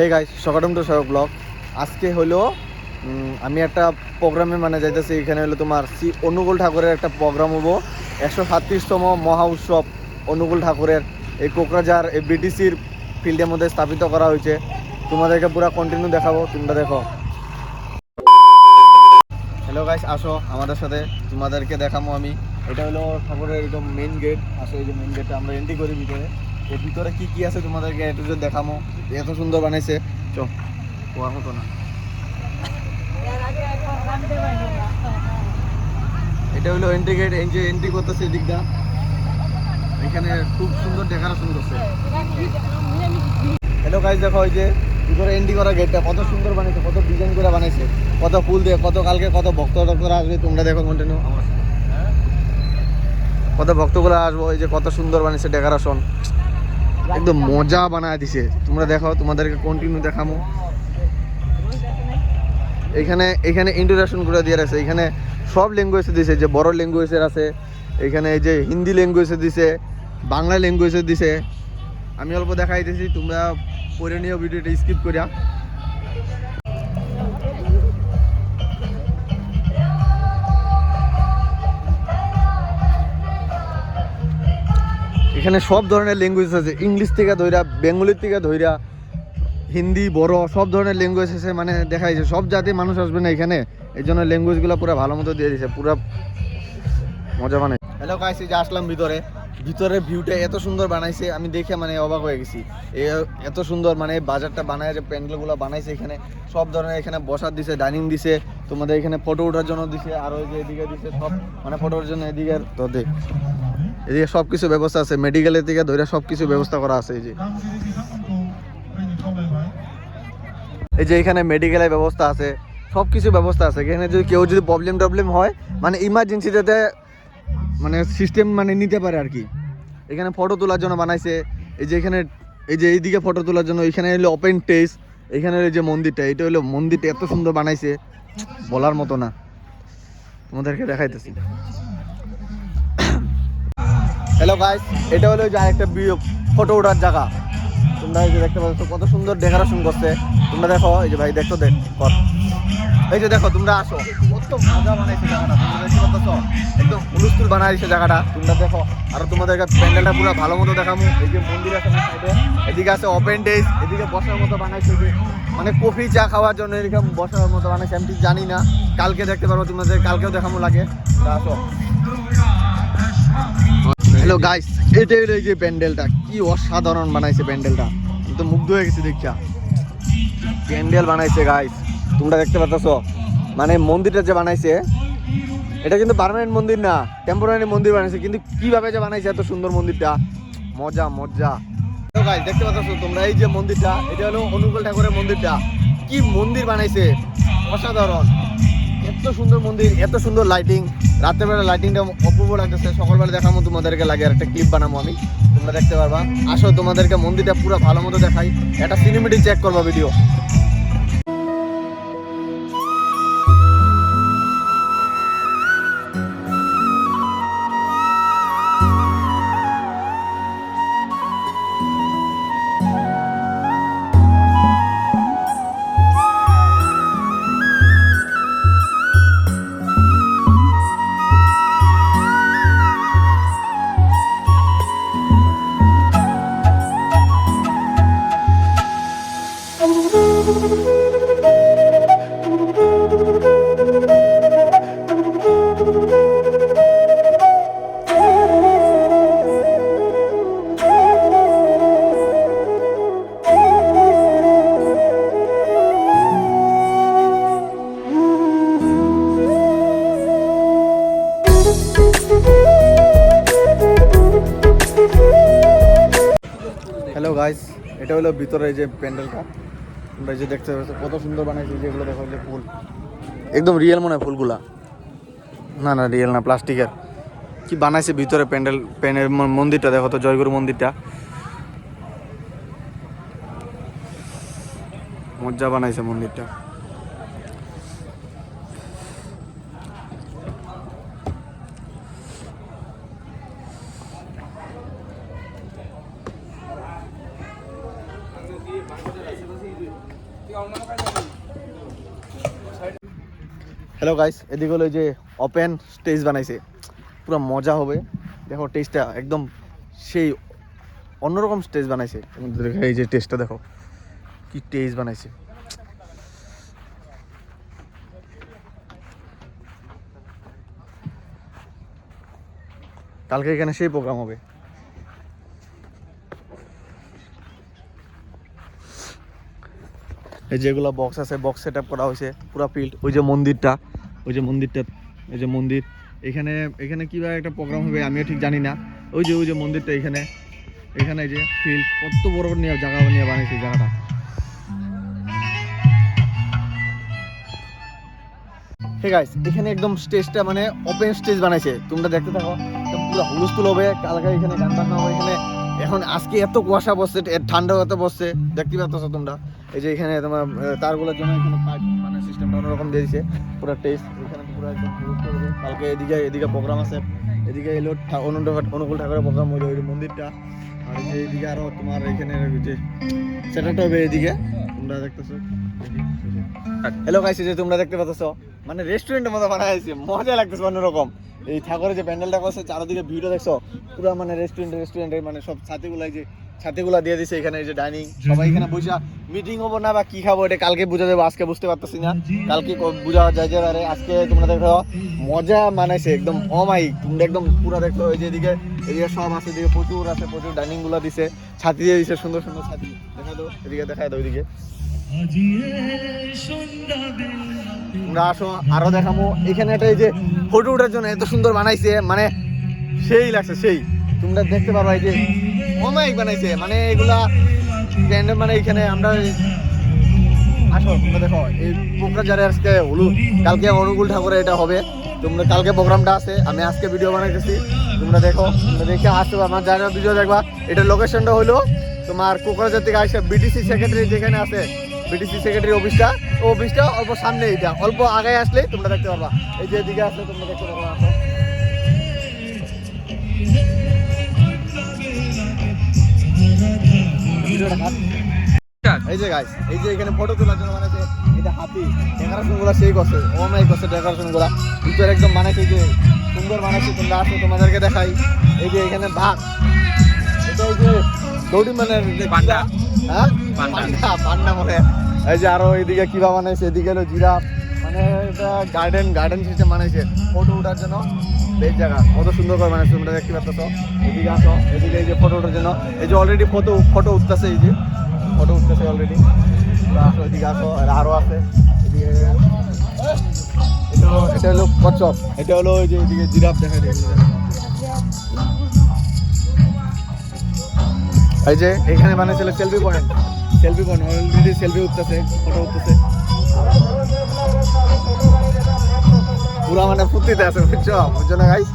হে guys সকাটম to সব vlog আজকে হলো আমি একটা প্রোগ্রামে মানে যাইতেছি, এখানে হলো তোমার শ্রী অনুকূল ঠাকুরের একটা প্রোগ্রাম হব। একশো সাতত্রিশতম মহা উৎসব অনুকূল ঠাকুরের এই কোকরাঝার এই বিটিসির ফিল্ডের মধ্যে স্থাপিত করা হয়েছে। তোমাদেরকে পুরো কন্টিনিউ দেখাবো, তোমরা দেখো। হ্যালো গাইস আসো আমাদের সাথে, তোমাদেরকে দেখাবো আমি। এটা হলো ঠাকুরের একদম মেইন গেট আসো এই যে মেইন গেটটা আমরা এন্ট্রি করি ভিতরে। এর ভিতরে কি কি আছে তোমাদেরকে একটু দেখাবো এত সুন্দর বানাইছে। চো হওয়ার মতো না। এটা হলো এন্ট্রি গেট এই যে এন্ট্রি করতেছে এদিকটা এখানে খুব সুন্দর ডেকোরেশন করছে। হ্যালো গাইস দেখো ওই যে ভিতরে এন্ট্রি করা গেটটা কত সুন্দর বানাইছে, কত ডিজাইন করে বানাইছে, কত ফুল দিয়ে, কত কালকে কত ভক্ত টক্তরা আসবে, তোমরা দেখো কন্টিনিউ আমার। কত ভক্তগুলো আসব, এই যে কত সুন্দর বানিয়েছে ডেকোরেশন একদম মজা বানায় দিছে। তোমরা দেখো তোমাদেরকে কন্টিনিউ দেখামো। এখানে এখানে ইন্ট্রোডাকশন করে দিয়ে আছে এখানে সব ল্যাঙ্গুয়েজে দিছে, যে বড় ল্যাঙ্গুয়েজের আছে, এখানে এই যে হিন্দি ল্যাঙ্গুয়েজে দিছে, বাংলা ল্যাঙ্গুয়েজে দিছে। আমি অল্প দেখাইতেছি, তোমরা পরে নিয়ে ভিডিওটা স্কিপ করিয়া। এখানে সব ধরনের ল্যাঙ্গুয়েজ আছে। ইংলিশ থেকে ধৈরা বেঙ্গলির থেকে ধৈরা হিন্দি বড় সব ধরনের ল্যাঙ্গুয়েজ আছে মানে দেখা যাচ্ছে, সব জাতির মানুষ আসবে না এখানে। এই জন্য ল্যাঙ্গুয়েজগুলো পুরো ভালো মতো দিয়ে দিয়েছে পুরো মজা মানে। হ্যালো গাইস যে আসলাম ভিতরে। ভিতরের ভিউটা এত সুন্দর বানাইছে, আমি দেখে মানে অবাক হয়ে গেছি। এত সুন্দর মানে বাজারটা বানায়, যে প্যান্ডেলগুলো বানাইছে এখানে, সব ধরনের এখানে বসার দিছে ডাইনিং দিছে, তোমাদের এখানে ফটো ওঠার জন্য দিছে, আর ওই যে এদিকে দিছে সব মানে ফটো ওঠার জন্য এদিকে তো এদিকে সব কিছু ব্যবস্থা আছে মেডিকেলের থেকে ধরে সব কিছু ব্যবস্থা করা আছে, এই যে। এই যে এখানে মেডিকেলের ব্যবস্থা আছে সব কিছু ব্যবস্থা আছে। এখানে যদি কেউ যদি প্রবলেম টবলেম হয় মানে ইমার্জেন্সিতে মানে সিস্টেম মানে নিতে পারে আর কি। এখানে ফটো তোলার জন্য বানাইছে, এই যে এখানে, এই যে এইদিকে ফটো তোলার জন্য, এখানে হলো ওপেন টেস্ট এখানে হলো যে মন্দিরটা, এটা হলো মন্দিরটা এত সুন্দর বানাইছে, বলার মতো না। তোমাদেরকে দেখাইতেছি। হ্যালো গাইস এটা হলো যে আরেকটা ফটো ওঠার জায়গা। তোমরা এই যে দেখতে পাচ্ছ, কত সুন্দর ডেকোরেশন করছে। তোমরা দেখো, এই যে ভাই, দেখো দেখ। এই যে দেখো, তোমরা আসো। কত মজা বানাইছে জায়গাটা, তোমরা একদম হুলুস্থুল বানাইছে জায়গাটা। তোমরা দেখো, আর তোমাদেরকে প্যান্ডেলটা পুরো ভালো মতো দেখাবো এই যে মন্দির আছে না সাইডে, এদিকে আছে ওপেন ডেজ এদিকে বসার মতো বানাইছে মানে কফি, চা খাওয়ার জন্য এরকম বসার মতো বানাইছে, আমি ঠিক জানি না। কালকে দেখতে পারব, তোমাদের কালকেও দেখাবো লাগে। আসো। হ্যালো গাইস এটা হলো এই যে প্যান্ডেলটা। কি অসাধারণ বানাইছে প্যান্ডেলটা। তো মুগ্ধ হয়ে গেছি দেখা প্যান্ডেল বানাইছে গাইস তোমরা দেখতে পাচ্ছ মানে মন্দিরটা যে বানাইছে, এটা কিন্তু পার্মানেন্ট মন্দির না, টেম্পোরারি মন্দির বানাইছে, কিন্তু কীভাবে যে বানাইছে এত সুন্দর মন্দিরটা? মজা মজা। দেখতে পাচ্ছ তোমরা এই যে মন্দিরটা, এটা হলো অনুকূল ঠাকুরের মন্দিরটা। কি মন্দির বানাইছে? অসাধারণ। এত সুন্দর মন্দির, এত সুন্দর লাইটিং রাত্রেবেলা লাইটিংটা অপূর্ব লাগতেছে। সকালবেলা দেখাবো তোমাদেরকে, লাগে আর একটা ক্লিপ বানাবো আমি। তোমরা দেখতে পারবা। আসো তোমাদেরকে মন্দিরটা পুরো ভালো মতো দেখাই। একটা সিনেমেটিক চেক করবা ভিডিও হ্যালো গাইস এটা হলো ভিতরে এই যে প্যান্ডেলটা তোমরা এই যে দেখতে পাচ্ছ, কত সুন্দর বানাইছে যেগুলো দেখো যে ফুল। একদম রিয়েল মনে হয় ফুলগুলা। না না রিয়েল না, প্লাস্টিকের। কি বানাইছে ভিতরে প্যান্ডেল প্যান্ডেল মন্দিরটা দেখো তো, জয়গুরু মন্দিরটা। মজ্জা বানাইছে মন্দিরটা। হ্যালো গাইস এদিকে হলো যে ওপেন স্টেজ বানাইছে। পুরো মজা হবে। দেখো টেস্টটা একদম সেই অন্যরকম স্টেজ বানাইছে। এই যে টেস্টটা দেখো, কি টেস্ট বানাইছে। কালকে এখানে সেই প্রোগ্রাম হবে। যেগুলো বক্স আছে বক্স সেট করা হয়েছে, পুরো ফিল্ড ওই যে মন্দিরটা, ওই যে মন্দিরটা ওই যে মন্দির। এখানে এখানে কীভাবে একটা প্রোগ্রাম হবে আমিও ঠিক জানি না। ওই যে ওই যে মন্দিরটা এখানে এখানে যে ফিল্ড কত বড় নিয়ে, জায়গা নিয়ে বানিয়েছে জায়গাটা। ঠিক আছে এখানে একদম স্টেজটা মানে ওপেন স্টেজ বানাইছে। তোমরা দেখতে থাকো পুরো হুলস্থুল হবে, কালকে এখানে গান বাজনা হবে, এখানে। এখন আজকে এত কুয়াশা বসছে ঠান্ডা এত বসছে দেখতে পাচ্ছ তোমরা? এই যে এখানে তোমার তারগুলোর জন্য এখানে পাইপ মানে সিস্টেমটা অন্যরকম দিয়ে দিছে। পুরো টেস্ট এখানে পুরো একদম হবে কালকে এদিকে এদিকে প্রোগ্রাম আছে। এদিকে এলো অনুকূল ঠাকুরের প্রোগ্রাম হইল মন্দিরটা। আর যে এদিকে আরও তোমার এখানে যে সেটাটা হবে এদিকে। তোমরা দেখতেছো। হ্যালো গাইস যে তোমরা দেখতে পাচ্ছ মানে রেস্টুরেন্টের মতো বানাইছে মজা লাগতেছে অন্যরকম। এই ঠাকুরের যে প্যান্ডেলটা করছে চারদিকে ভিউটা দেখছ। পুরো মানে রেস্টুরেন্ট রেস্টুরেন্টে মানে সব ছাতিগুলো এই যে ছাতিগুলা দিয়ে দিছে এখানে এই যে ডাইনিং। সবাই এখানে বসে মিটিং হব না বা কি খাব? এটা কালকে বুঝা যাবে আজকে বুঝতে পারতেছি না। কালকে বুঝা যায় যে আরে আজকে তোমরা দেখো মজা মানাইছে একদম অমাই তোমরা একদম পুরো দেখো এই যে এদিকে এদিকে সব আছে এদিকে প্রচুর আছে প্রচুর ডাইনিংগুলা দিছে। ছাতি দিয়ে দিছে সুন্দর সুন্দর ছাতি। দেখা দাও এদিকে দেখা দাও এদিকে। তোমরা আসো আরও দেখাবো এখানে একটা এই যে ফটো ওঠার জন্য এত সুন্দর বানাইছে মানে সেই লাগছে সেই। তোমরা দেখতে পারো এই যে অমায়িক বানাইছে মানে এগুলা ব্র্যান্ডের মানে এখানে আমরা আসো তোমরা দেখো, এই কোকরাঝারে আজকে হলু, কালকে অনুকূল ঠাকুরে এটা হবে। তোমরা কালকে প্রোগ্রামটা আছে, আমি আজকে ভিডিও বানাইতেছি। তোমরা দেখো, তোমরা দেখে আসতে আমার জায়গা ভিডিও দেখবা। এটার লোকেশনটা হলো তোমার কোকরাঝার থেকে আসে বিটিসি সেক্রেটারি যেখানে আছে বিটিসি সেক্রেটারি অফিসটা ও অফিসটা অল্প সামনে এটা অল্প আগে আসলে তোমরা দেখতে পারবা। এই যে এদিকে আসলে তোমরা দেখতে পারবা। এই যে গাইস এই যে এখানে ফটো তোলার জন্য বানাইছে এটা হাতি ডেকোরেশনগুলো সেই করছে করছে ডেকোরেশনগুলা। ভিতরে একদম বানাইছে যে সুন্দর বানাইছে তোমরা আসো তোমাদেরকে দেখাই। এই যে এখানে ভাগ এটা এই যে দৌড়ি মানে যে পান্ডা। হ্যাঁ? পান্ডা। পান্ডা পান্ডা মানে এই যে আরও কিবা বানাইছে এদিকে হলো জিরাফ মানে এটা গার্ডেন গার্ডেন সিস্টেম বানাইছে। ফটো ওঠার জন্য বেশ জায়গা। কত সুন্দর করে বানাইছে, তোমরা দেখতে পাচ্ছ। এদিকে আসো, এদিকে এই যে ফটো ওঠার জন্য। এই যে অলরেডি ফটো ফটো উঠতেছে এই যে। ফটো উঠতেছে অলরেডি আসো, এদিকে আসো, আর আরও আছে। এদিকে এটা হলো কচ্ছপ। এটা হলো ওই যে এদিকে জিরাফ দেখা যায়। এই যে এখানে বানাইছিল selfie point selfie point already selfie উঠতেছে ফটো উঠতেছে। পুরা মানে ফুর্তিতে আছে বুঝছ? বুঝছ না গাইস